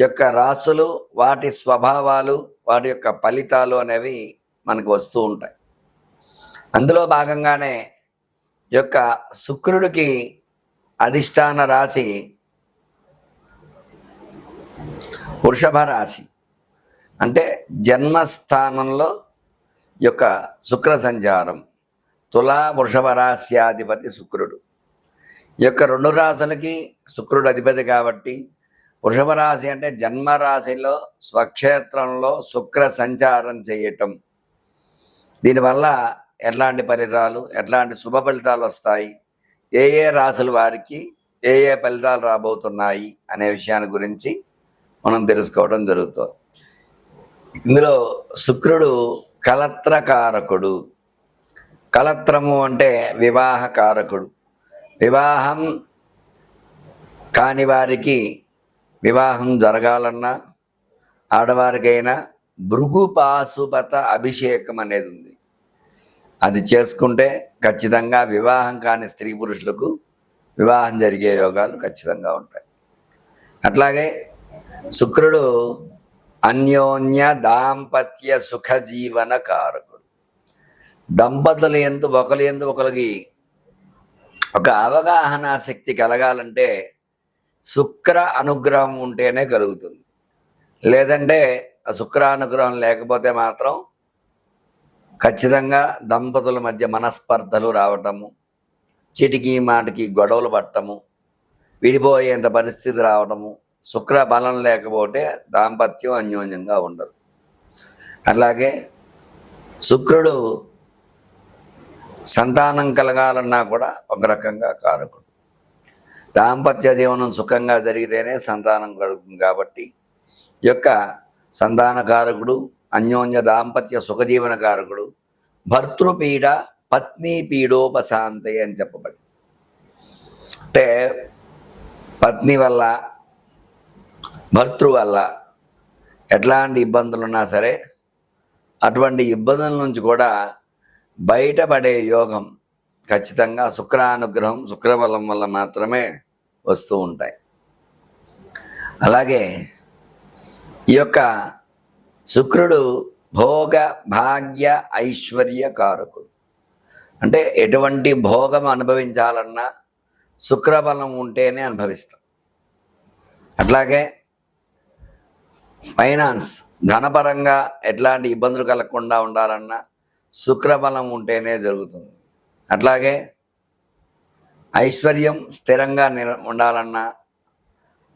యొక్క రాసులు వాటి స్వభావాలు వాటి యొక్క ఫలితాలు అనేవి మనకు వస్తూ ఉంటాయి. అందులో భాగంగానే యొక్క శుక్రుడికి అధిష్టాన రాశి వృషభ రాశి. అంటే జన్మస్థానంలో యొక్క శుక్ర సంచారం తులా వృషభ రాశ్యాధిపతి శుక్రుడు. ఈ యొక్క రెండు రాశులకి శుక్రుడు అధిపతి కాబట్టి వృషభ రాశి అంటే జన్మ రాశిలో స్వక్షేత్రంలో శుక్ర సంచారం చేయటం. దీనివల్ల ఎట్లాంటి ఫలితాలు ఎట్లాంటి శుభ ఫలితాలు వస్తాయి ఏ ఏ రాశుల వారికి ఏ ఏ ఫలితాలు రాబోతున్నాయి అనే విషయాన్ని గురించి మనం తెలుసుకోవడం జరుగుతుంది ఇందులో శుక్రుడు కలత్రకారకుడు కలత్రము అంటే వివాహకారకుడు. వివాహం కాని వారికి వివాహం జరగాలన్నా ఆడవారికైనా భృగు పాశుపత అభిషేకం అనేది ఉంది. అది చేసుకుంటే ఖచ్చితంగా వివాహం కాని స్త్రీ పురుషులకు వివాహం జరిగే యోగాలు ఖచ్చితంగా ఉంటాయి. అట్లాగే శుక్రుడు అన్యోన్య దాంపత్య సుఖ జీవన కారకుడు. దంపతులు ఎందు ఒకరు ఎందు ఒకరికి ఒక అవగాహన శక్తి కలగాలంటే శుక్ర అనుగ్రహం ఉంటేనే కలుగుతుంది. లేదంటే ఆ శుక్ర అనుగ్రహం లేకపోతే మాత్రం ఖచ్చితంగా దంపతుల మధ్య మనస్పర్ధలు రావటము చిటికి మాటికి గొడవలు పట్టము విడిపోయేంత పరిస్థితి రావటము శుక్ర బలం లేకపోతే దాంపత్యం అన్యోన్యంగా ఉండదు. అలాగే శుక్రుడు సంతానం కలగాలన్నా కూడా ఒక రకంగా కారకుడు. దాంపత్య జీవనం సుఖంగా జరిగితేనే సంతానం కలుగుతుంది కాబట్టి ఈ యొక్క సంతానకారకుడు అన్యోన్య దాంపత్య సుఖజీవన కారకుడు భర్తృపీడ పత్ని పీడోపశాంతి అని చెప్పబడి అంటే పత్ని వల్ల భర్తృ వల్ల ఎట్లాంటి ఇబ్బందులు ఉన్నా సరే అటువంటి ఇబ్బందుల నుంచి కూడా బయటపడే యోగం ఖచ్చితంగా శుక్రానుగ్రహం శుక్రబలం వల్ల మాత్రమే వస్తూ ఉంటాయి. అలాగే ఈ యొక్క శుక్రుడు భోగ భాగ్య ఐశ్వర్య కారకుడు. అంటే ఎటువంటి భోగం అనుభవించాలన్నా శుక్రబలం ఉంటేనే అనుభవిస్తాం. అట్లాగే ఫైనాన్స్ ధనపరంగా ఎట్లాంటి ఇబ్బందులు కలగకుండా ఉండాలన్నా శుక్రబలం ఉంటేనే జరుగుతుంది. అట్లాగే ఐశ్వర్యం స్థిరంగా నిల ఉండాలన్నా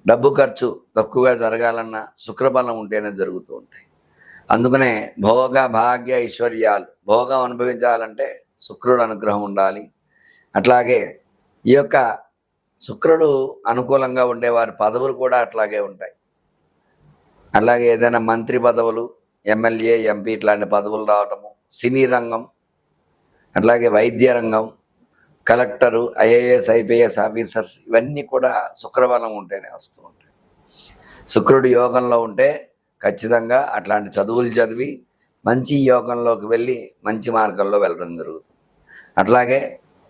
డబ్బు ఖర్చు తక్కువగా జరగాలన్నా శుక్రబలం ఉంటేనే జరుగుతూ ఉంటాయి. అందుకనే భోగ భాగ్య ఐశ్వర్యాలు భోగం అనుభవించాలంటే శుక్రుడు అనుగ్రహం ఉండాలి. అట్లాగే ఈ యొక్క శుక్రుడు అనుకూలంగా ఉండేవారి పదవులు కూడా అట్లాగే ఉంటాయి. అలాగే ఏదైనా మంత్రి పదవులు ఎమ్మెల్యే ఎంపీ ఇట్లాంటి పదవులు రావటము సినీ రంగం అట్లాగే వైద్య రంగం కలెక్టరు ఐఏఎస్ ఐపీఎస్ ఆఫీసర్స్ ఇవన్నీ కూడా శుక్రవారం ఉంటేనే వస్తూ ఉంటాయి. శుక్రుడు యోగంలో ఉంటే ఖచ్చితంగా అట్లాంటి చదువులు చదివి మంచి యోగంలోకి వెళ్ళి మంచి మార్గంలో వెళ్ళడం జరుగుతుంది. అట్లాగే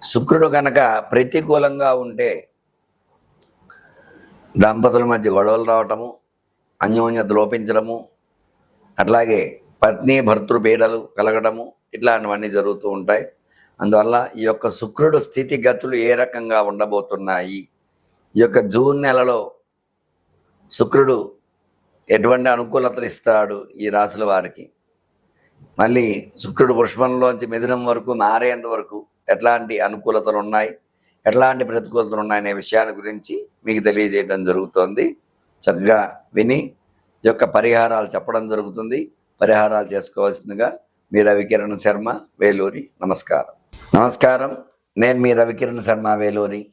శుక్రుడు కనుక ప్రతికూలంగా ఉంటే దంపతుల మధ్య గొడవలు రావటము అన్యోన్యత లోపించడము అట్లాగే పత్ని భర్తృ పీడలు కలగడము ఇట్లాంటివన్నీ జరుగుతూ ఉంటాయి. అందువల్ల ఈ యొక్క శుక్రుడు స్థితిగతులు ఏ రకంగా ఉండబోతున్నాయి? ఈ యొక్క జూన్ నెలలో శుక్రుడు ఎటువంటి అనుకూలతలు ఇస్తాడు ఈ రాశుల వారికి? మళ్ళీ శుక్రుడు వృషభంలోంచి మిథునం వరకు మారేంత వరకు ఎట్లాంటి అనుకూలతలు ఉన్నాయి? ఎట్లాంటి ప్రతికూలతలు ఉన్నాయనే విషయాన్ని గురించి మీకు తెలియజేయడం జరుగుతోంది. చక్కగా విని ఈ యొక్క పరిహారాలు చెప్పడం జరుగుతుంది. పరిహారాలు చేసుకోవాల్సిందిగా మీ రవికిరణ్ శర్మ వేలూరి నమస్కారం. నమస్కారం. నేను మీ రవికిరణ్ శర్మ వేలూరి.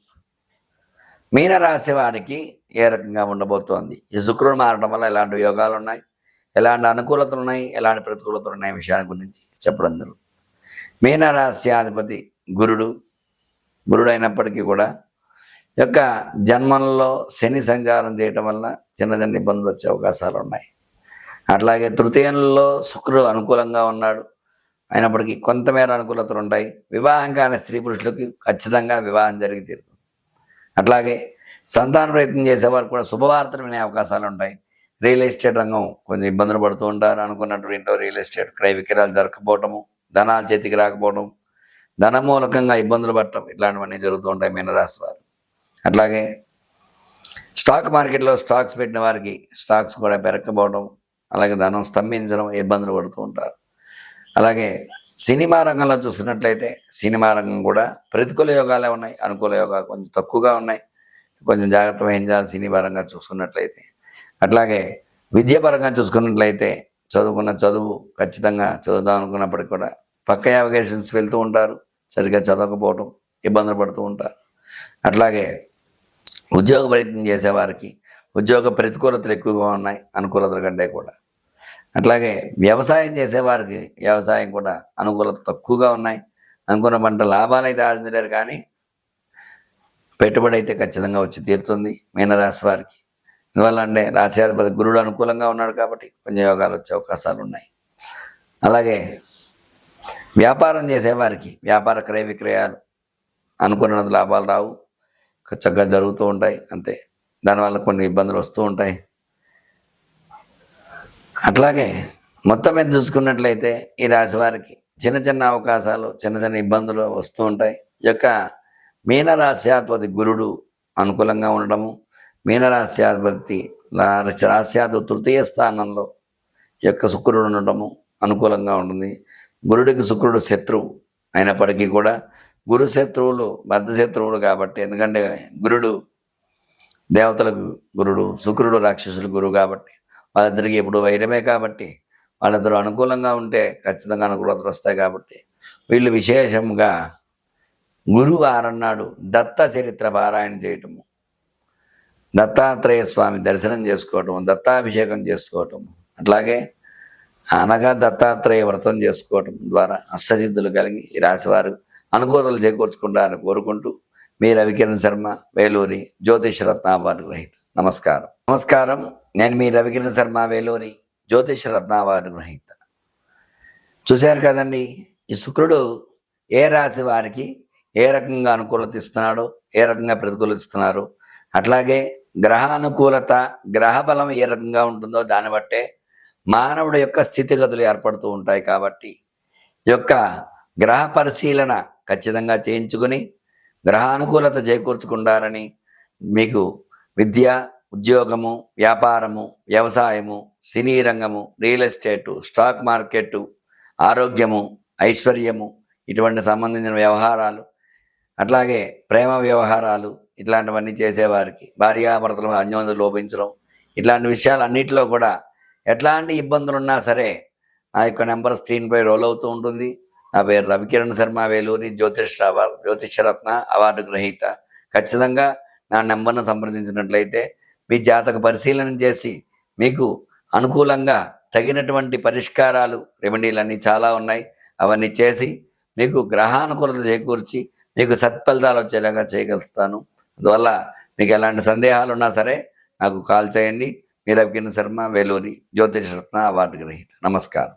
మీనరాశి వారికి ఏ రకంగా ఉండబోతోంది? ఈ శుక్రుడు మారడం వల్ల ఎలాంటి యోగాలు ఉన్నాయి? ఎలాంటి అనుకూలతలు ఉన్నాయి? ఎలాంటి ప్రతికూలతలు ఉన్నాయి? విషయాన్ని గురించి చెప్పడం జరుగుతుంది. మీనరాశ్యాధిపతి గురుడు గురుడు. అయినప్పటికీ కూడా యొక్క జన్మంలో శని సంచారం చేయటం వల్ల చిన్న చిన్న ఇబ్బందులు వచ్చే అవకాశాలు ఉన్నాయి. అట్లాగే తృతీయంలో శుక్రుడు అనుకూలంగా ఉన్నాడు. అయినప్పటికీ కొంతమేర అనుకూలతలు ఉంటాయి. వివాహం కాని స్త్రీ పురుషులకి ఖచ్చితంగా వివాహం జరిగి తీరుతుంది. అట్లాగే సంతాన ప్రయత్నం చేసేవారు కూడా శుభవార్తలు వినే అవకాశాలు ఉంటాయి. రియల్ ఎస్టేట్ రంగం కొంచెం ఇబ్బందులు పడుతూ ఉంటారు అనుకున్నటువంటి రియల్ ఎస్టేట్ క్రయ విక్రయాలు జరగకపోవటము ధనాలు చేతికి రాకపోవడం ధన మూలకంగా ఇబ్బందులు పడటం ఇట్లాంటివన్నీ జరుగుతూ ఉంటాయి మీనరాశి వారు. అట్లాగే స్టాక్ మార్కెట్లో స్టాక్స్ పెట్టిన వారికి స్టాక్స్ కూడా పెరగకపోవడం అలాగే ధనం స్తంభించడం ఇబ్బందులు పడుతూ ఉంటారు. అలాగే సినిమా రంగంలో చూసుకున్నట్లయితే సినిమా రంగం కూడా ప్రతికూల యోగాలే ఉన్నాయి అనుకూల యోగాలు కొంచెం తక్కువగా ఉన్నాయి. కొంచెం జాగ్రత్త వహించాలి సినిమా రంగం చూసుకున్నట్లయితే. అట్లాగే విద్యాపరంగా చూసుకున్నట్లయితే చదువుకున్న చదువు ఖచ్చితంగా చదువుదాం అనుకున్నప్పటికీ కూడా పక్క యావిగేషన్స్ వెళ్తూ ఉంటారు. సరిగ్గా చదవకపోవడం ఇబ్బందులు పడుతూ ఉంటారు. అట్లాగే ఉద్యోగ ప్రయత్నం చేసేవారికి ఉద్యోగ ప్రతికూలతలు ఎక్కువగా ఉన్నాయి అనుకూలతల కంటే కూడా. అట్లాగే వ్యవసాయం చేసేవారికి వ్యవసాయం కూడా అనుకూలత తక్కువగా ఉన్నాయి. అనుకున్న పంట లాభాలు అయితే ఆర్జించలేరు కానీ పెట్టుబడి అయితే ఖచ్చితంగా వచ్చి తీరుతుంది మీనరాశి వారికి. ఎందువల్ల అంటే రాశ్యాధిపతి గురుడు అనుకూలంగా ఉన్నాడు కాబట్టి కొంచెం యోగాలు వచ్చే అవకాశాలు ఉన్నాయి. అలాగే వ్యాపారం చేసేవారికి వ్యాపార క్రయ విక్రయాలు అనుకున్న లాభాలు రావు. చక్కగా జరుగుతూ ఉంటాయి అంతే. దానివల్ల కొన్ని ఇబ్బందులు వస్తూ ఉంటాయి. అట్లాగే మొత్తం మీద చూసుకున్నట్లయితే ఈ రాశి వారికి చిన్న చిన్న అవకాశాలు చిన్న చిన్న ఇబ్బందులు వస్తూ ఉంటాయి. ఈ యొక్క మీనరాశ్యాధిపతి గురుడు అనుకూలంగా ఉండడము మీనరాశ్యాధిపతి రాశ్యాధి తృతీయ స్థానంలో ఈ యొక్క శుక్రుడు ఉండటము అనుకూలంగా ఉంటుంది. గురుడికి శుక్రుడు శత్రువు అయినప్పటికీ కూడా గురు శత్రువులు బద్ధ శత్రువులు కాబట్టి ఎందుకంటే గురుడు దేవతలకు గురుడు శుక్రుడు రాక్షసులు గురువు కాబట్టి వాళ్ళిద్దరికి ఎప్పుడు వైరమే కాబట్టి వాళ్ళిద్దరూ అనుకూలంగా ఉంటే ఖచ్చితంగా అనుకూలతలు వస్తాయి కాబట్టి వీళ్ళు విశేషంగా గురువు ఆరన్నాడు దత్త చరిత్ర పారాయణ చేయటము దత్తాత్రేయ స్వామి దర్శనం చేసుకోవటం దత్తాభిషేకం చేసుకోవటం అట్లాగే అనగా దత్తాత్రేయ వ్రతం చేసుకోవటం ద్వారా అష్టసిద్ధులు కలిగి ఈ రాశివారు అనుకూలతలు చేకూర్చుకుంటారని కోరుకుంటూ మీ రవికిరణ్ శర్మ వేలూరి జ్యోతిష్ రత్న అవార్డు గ్రహీత నమస్కారం. నమస్కారం. నేను మీ రవికిరణ్ శర్మ వేలూరి జ్యోతిష్ రత్న అవార్డు గ్రహీత చూశారు కదండి ఈ శుక్రుడు ఏ రాశి వారికి ఏ రకంగా అనుకూలత ఇస్తున్నాడో ఏ రకంగా ప్రతికూలత ఇస్తున్నారు? అట్లాగే గ్రహానుకూలత గ్రహ బలం ఏ రకంగా ఉంటుందో దాన్ని బట్టే మానవుడి యొక్క స్థితిగతులు ఏర్పడుతూ ఉంటాయి కాబట్టి యొక్క గ్రహ పరిశీలన ఖచ్చితంగా చేయించుకుని గ్రహానుకూలత చేకూర్చుకుంటారని మీకు విద్య ఉద్యోగము వ్యాపారము వ్యవసాయము సినీ రంగము రియల్ ఎస్టేటు స్టాక్ మార్కెట్టు ఆరోగ్యము ఐశ్వర్యము ఇటువంటి సంబంధించిన వ్యవహారాలు అట్లాగే ప్రేమ వ్యవహారాలు ఇట్లాంటివన్నీ చేసేవారికి భార్యాభర్తలు అన్యోన్యం లోపించడం ఇట్లాంటి విషయాలన్నింటిలో కూడా ఎట్లాంటి ఇబ్బందులు ఉన్నా సరే నా యొక్క నెంబర్ స్క్రీన్పై రోల్ అవుతూ ఉంటుంది. నా పేరు రవికిరణ్ శర్మ వేలూరి జ్యోతిష్ అవార్డు జ్యోతిషరత్న అవార్డు గ్రహీత. ఖచ్చితంగా నా నెంబర్ను సంప్రదించినట్లయితే మీ జాతక పరిశీలన చేసి మీకు అనుకూలంగా తగినటువంటి పరిష్కారాలు రెమెడీలు అన్నీ చాలా ఉన్నాయి. అవన్నీ చేసి మీకు గ్రహానుకూలత చేకూర్చి మీకు సత్ఫలితాలు వచ్చేలాగా చేయగలుగుతాను అందువల్ల మీకు ఎలాంటి సందేహాలు ఉన్నా సరే నాకు కాల్ చేయండి. మీరు రవికిరణ్ శర్మ వేలూరి జ్యోతిష్ రత్న అవార్డు గ్రహీత. నమస్కారం.